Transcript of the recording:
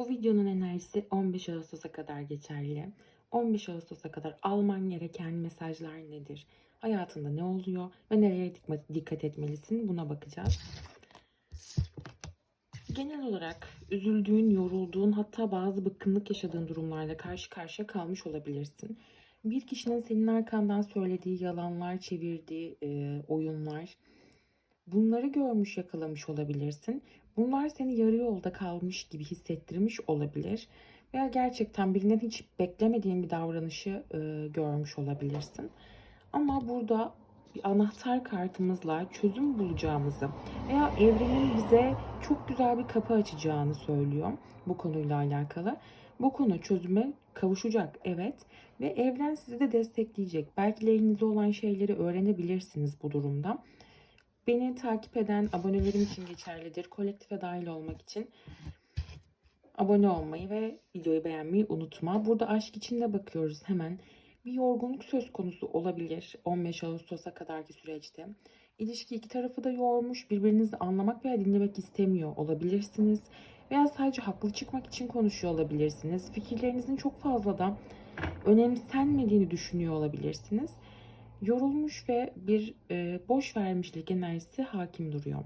Bu videonun enerjisi 15 Ağustos'a kadar geçerli. 15 Ağustos'a kadar alman gereken mesajlar nedir? Hayatında ne oluyor ve nereye dikkat- etmelisin? Buna bakacağız. Genel olarak üzüldüğün, yorulduğun hatta bazı bıkkınlık yaşadığın durumlarla karşı karşıya kalmış olabilirsin. Bir kişinin senin arkandan söylediği yalanlar, çevirdiği e, oyunlar, bunları görmüş yakalamış olabilirsin. Bunlar seni yarı yolda kalmış gibi hissettirmiş olabilir. Veya gerçekten birinden hiç beklemediğin bir davranışı e, görmüş olabilirsin. Ama burada bir anahtar kartımızla çözüm bulacağımızı veya evrenin bize çok güzel bir kapı açacağını söylüyor bu konuyla alakalı. Bu konu çözüme kavuşacak evet ve evren sizi de destekleyecek. Belki elinizde olan şeyleri öğrenebilirsiniz bu durumda. Beni takip eden abonelerim için geçerlidir. Kolektife dahil olmak için abone olmayı ve videoyu beğenmeyi unutma. Burada aşk için de bakıyoruz hemen. Bir yorgunluk söz konusu olabilir 15 Ağustos'a kadarki süreçte. İlişki iki tarafı da yormuş, birbirinizi anlamak veya dinlemek istemiyor olabilirsiniz. Veya sadece haklı çıkmak için konuşuyor olabilirsiniz. Fikirlerinizin çok fazla da önemsenmediğini düşünüyor olabilirsiniz. Yorulmuş ve bir boş vermişlik enerjisi hakim duruyor.